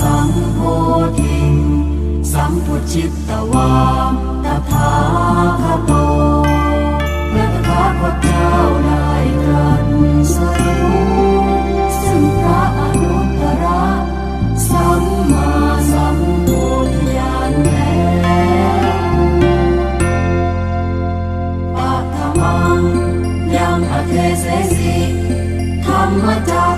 สังโฆทิงสัมพุจิตตวามตถาคโตพระตถาคตเจ้าได้ตรัสรู้ซึ่งพระอนุตตรสัมมาสัมพุทธญาณแลปัตมังยังอเทเสสิธรรมจา